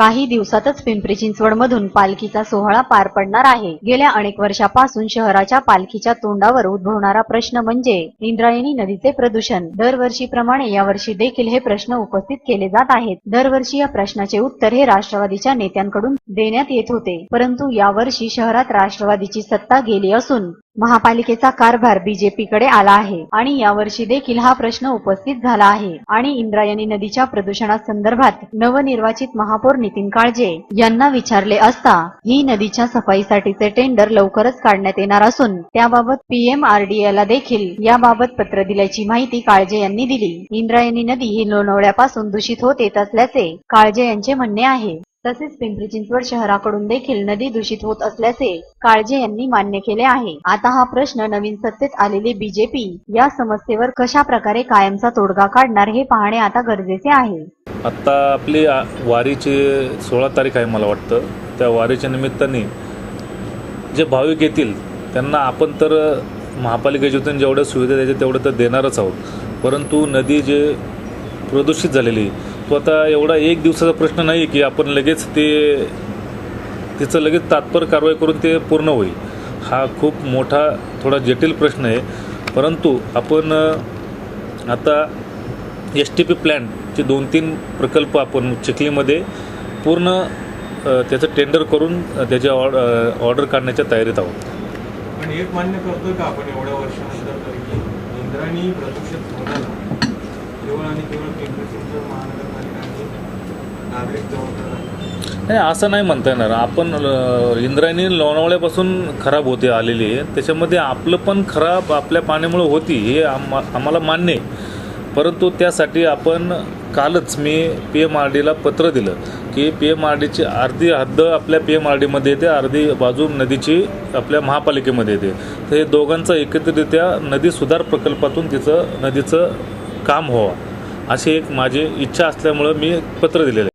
काही दिवसातच पिंपरी चिंचवडमधून पालखीचा सोहळा पार पडणार आहे. गेल्या अनेक वर्षापासून शहराच्या पालखीच्या तोंडावर उद्भवणारा प्रश्न म्हणजे इंद्रायणी नदीचे प्रदूषण. दरवर्षीप्रमाणे यावर्षी देखील हे प्रश्न उपस्थित केले जात आहेत. दरवर्षी या प्रश्नाचे उत्तर हे राष्ट्रवादीच्या नेत्यांकडून देण्यात येत होते. परंतु यावर्षी शहरात राष्ट्रवादीची सत्ता गेली असून महापालिकेचा कारभार बीजेपीकडे आला आहे आणि यावर्षी देखील हा प्रश्न उपस्थित झाला आहे. आणि इंद्रायणी नदीच्या प्रदूषणासंदर्भात नवनिर्वाचित महापौर नितीन काळजे यांना विचारले असता ही नदीच्या सफाईसाठीचे टेंडर लवकरच काढण्यात येणार असून त्याबाबत पीएमआरडीएला देखील याबाबत पत्र दिल्याची माहिती काळजे यांनी दिली. इंद्रायणी नदी ही लोणावळ्यापासून दूषित होत येत असल्याचे काळजे यांचे म्हणणे आहे. तसेच पिंपरी चिंचवड शहराकडून देखील नदी दूषित होत असल्याचे काळजे यांनी मान्य केले आहे. आता हा प्रश्न नवीन सत्तेत आलेली बीजेपी या समस्येवर कशा प्रकारे कायमचा तोडगा काढणार हे पाहणे आता गरजेचे आहे. आत्ता आपली वारीची सोळा तारीख आहे मला वाटतं. त्या वारीच्या निमित्ताने जे भाविक येतील त्यांना आपण तर महापालिकेच्यातून जेवढ्या सुविधा द्यायच्या तेवढं तर देणारच आहोत. परंतु नदी जे प्रदूषित झालेली तो आता एवढा एक दिवसाचा प्रश्न नाही की आपण लगेच ते तिचं लगेच तात्पर कारवाई करून ते पूर्ण होईल. हा खूप मोठा थोडा जटिल प्रश्न आहे. परंतु आपण आता एस टी पी प्लॅनचे दोन तीन प्रकल्प आपण चिखलीमध्ये पूर्ण त्याचं टेंडर करून त्याच्या त्याची ऑर्ड ऑर्डर काढण्याच्या तयारीत आहोत. पण एक मान्य करतो का आपण एवढ्या वर्षानंतर तरी की प्रदूषित होण्याला केवळ आणि केवळ पिंपरी चिंचवड नागरिक नाही असं नाही म्हणता येणार. आपण इंद्रायणी लोणावळ्यापासून खराब होते आलेली. आहे त्याच्यामध्ये आपलं पण खराब आपल्या पाण्यामुळे होती हे आम आम्हाला मान्य आहे. परंतु त्यासाठी आपण कालच मी पी एम आर डीला पत्र दिलं की पी एम आर डीची अर्धी हद्द आपल्या पी एम आर डीमध्ये येते अर्धी बाजू नदीची आपल्या महापालिकेमध्ये येते. तर हे दोघांचं एकत्रितरित्या नदी सुधार प्रकल्पातून तिचं नदीचं काम व्हावं अशी एक माझी इच्छा असल्यामुळं मी पत्र दिलेलं आहे.